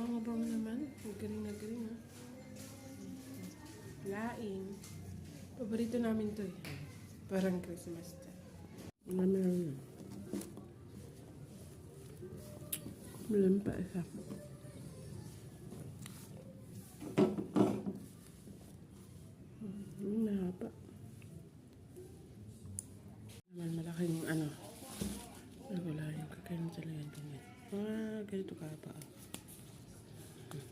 bango-bango naman. Ang galing na galing ha. Laing. Paborito namin to eh. Parang Christmas time. Marami lang yun. Malam pa isa. Hmm, nahaba. Naman malaking ano. Ay, wala yung kakain talaga yung ganyan. Ah, ganito ka pa. Tapusin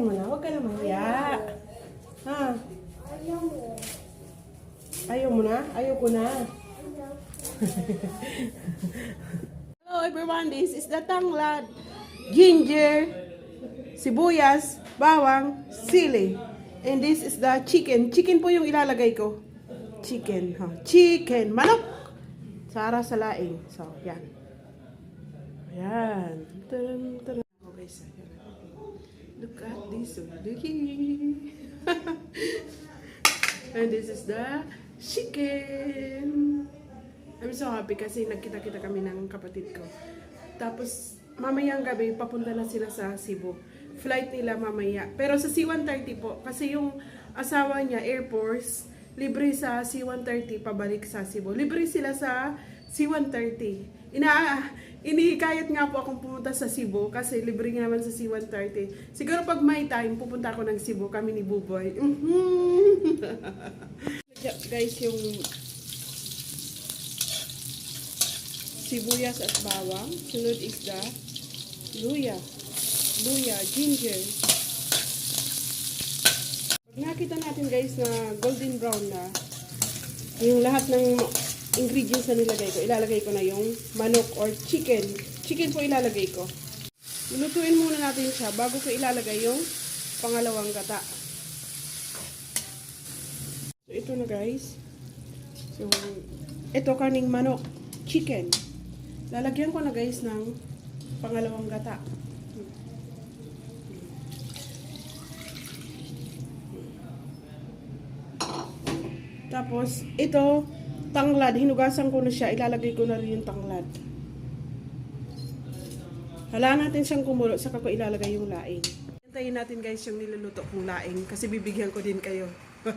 mo na, huwag ka na mahiya. Ha? Ayaw mo na? Ayaw ko na. Hello everyone, this is the tanglad, ginger, sibuyas, bawang, sili. And this is the chicken. Chicken po yung ilalagay ko. Chicken, ha? Chicken, manok. Sara sa laing. So, yan. Ayan. Taran, taran. Oh, guys, ayan. Look at this. oh. And this is the chicken. I'm so happy kasi nagkita-kita kami ng kapatid ko. Tapos, mamayang gabi, papunta na sila sa Cebu. Flight nila mamaya. Pero sa C-130 po, kasi yung asawa niya, Air Force, libre sa C-130 pabalik sa Cebu. Libre sila sa C-130. Ina inihikayat nga po akong pumunta sa Cebu kasi libre nga naman sa C-130. Siguro pag may time, pupunta ako ng Cebu, kami ni Buboy. Mhm. Guys, yung sibuyas at bawang. Sunod is the luya. Luya, ginger. Nakita natin guys na golden brown na, yung lahat ng ingredients na nilagay ko, ilalagay ko na yung manok or chicken. Chicken po ilalagay ko. Lutuin muna natin siya bago ko ilalagay yung pangalawang gata. So, ito na guys. So, ito kaning manok, chicken. Lalagyan ko na guys ng pangalawang gata. Tapos, ito, tanglad. Hinugasan ko na siya. Ilalagay ko na rin yung tanglad. Hala natin siyang kumulo, saka ko ilalagay yung laing. Hintayin natin guys yung niluluto kong laing kasi bibigyan ko din kayo.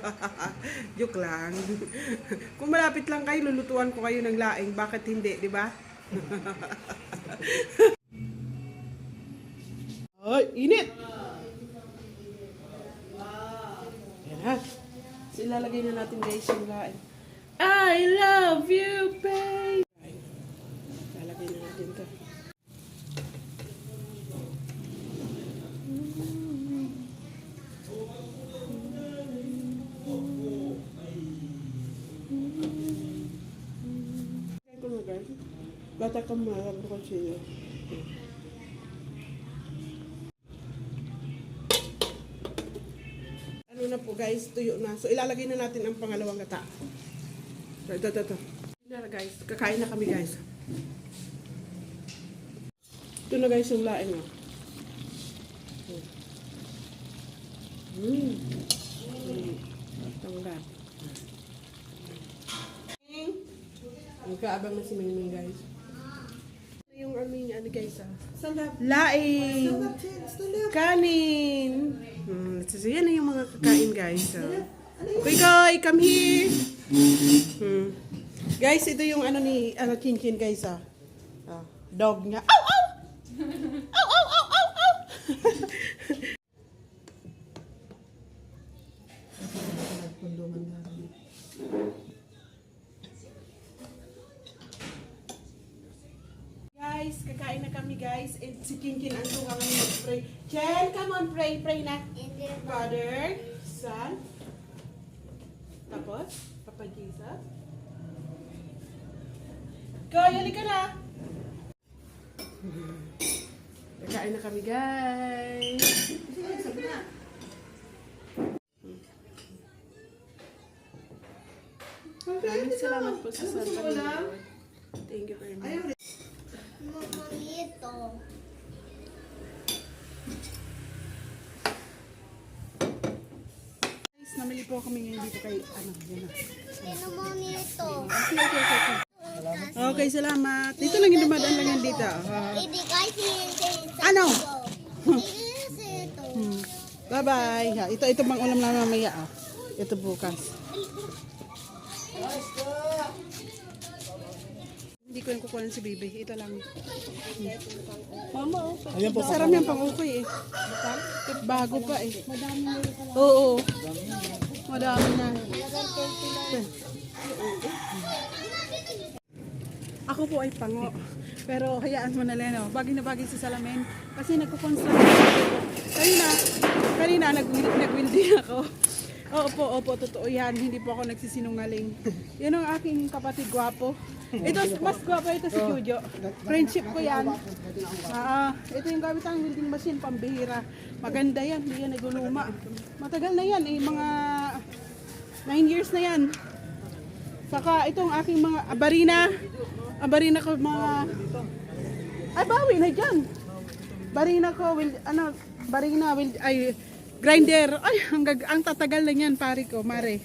Joke lang. Kung malapit lang kayo, lulutuan ko kayo ng laing. Bakit hindi, di ba? Ay, init! Yan ha. So, ilalagay na natin guys yung laing. I love you, babe! Ilalagay na natin to. Bata ka marami ko guys, tuyo na. So ilalagay na natin ang pangalawang gata. So, ito, ito, ito. Na guys, kakain na kami guys. Ito na guys yung laing oh. Mmm. Mm. Tanggap. Nagkaabang na si Mingming guys. Yung ano niya, ano guys ah? Laing! Kanin! Hmm, so, so yan na yung mga kakain guys. ah. Kuy Koy, come here! Hmm. Guys, ito yung ano ni, ano, Chin guys ah. Ah, dog niya. Ow! Ow! Ow! Ow! Ow! Ow! Ow! Guys, kakain na kami guys. And si Kinkin ang tunga ngayon mag-pray. Chen, come on, pray, pray na. Father, Son, tapos, Papa Jesus. Koy, halika na. Kakain na kami guys. Maraming salamat po sa sa Thank you very much. Mamamito. Guys, namili po kami ngayon dito kay, ano, yan na. Sino mo nito? Okay, okay, okay. okay. Okay, salamat. Dito lang yung dumadaan lang yan dito. Hindi kasi Ano? Hmm. Bye-bye. Ha, ito, ito bang ulam na mamaya, ah. Ito bukas. Hindi ko yung kukunin si Bibi. Ito lang. Mama, oh. Ayan po. Sarap yung pang-ukay eh. Bago pa eh. Madami na Oo. Madami na. Ako po ay pango. Pero hayaan mo na Leno. Bagay na bagay sa salamin. Kasi nagkukonstruct. Kanina, kanina nag nagwindi ako. Opo, opo, totoo yan. Hindi po ako nagsisinungaling. Yan ang aking kapatid gwapo. Ito, mas gwapo ito si Jojo. Friendship ko yan. Ah, ito yung gamit ang welding machine, pambihira. Maganda yan, hindi yan naguluma. Matagal na yan, eh, mga 9 years na yan. Saka itong aking mga abarina, abarina ko mga ay bawi na dyan. Barina ko will ano barina will ay grinder. Ay ang, ang tatagal na niyan pare ko, mare.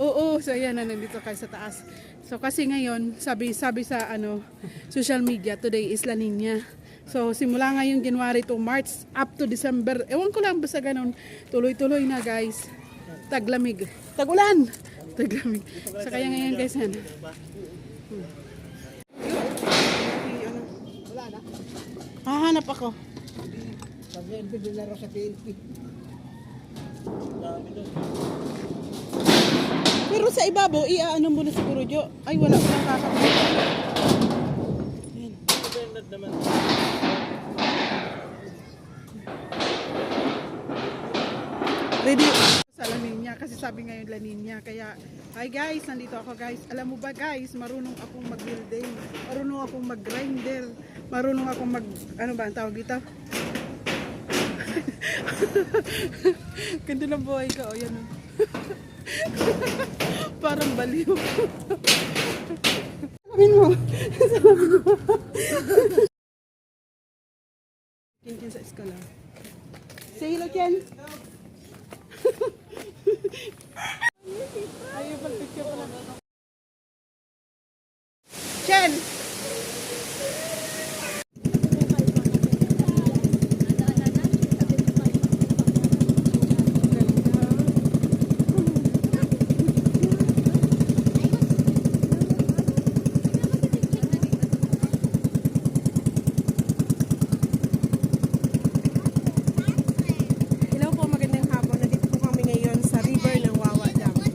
Oo, so yan na nandito kayo sa taas. So kasi ngayon, sabi sabi sa ano social media today is La Nina. So simula ngayong January to March up to December. Ewan ko lang basta ganun. Tuloy-tuloy na guys. Taglamig. Tagulan. Taglamig. So kaya ngayon guys yan. Hmm. Hahanap ako. Pero sa ibabaw, iaano mo na siguro, Jo. Ay, wala ko lang kakapit. Ayan. Ready sa La kasi sabi ngayon La Nina kaya hi guys nandito ako guys alam mo ba guys marunong akong mag welding marunong akong mag grinder marunong akong mag ano ba ang tawag dito Ganda ng buhay ka, o yan. o. Parang baliw. Sabihin mo. Sabihin mo. Sa eskwela. Say hello, Ken. Ayun, pag-picture pala. Chen!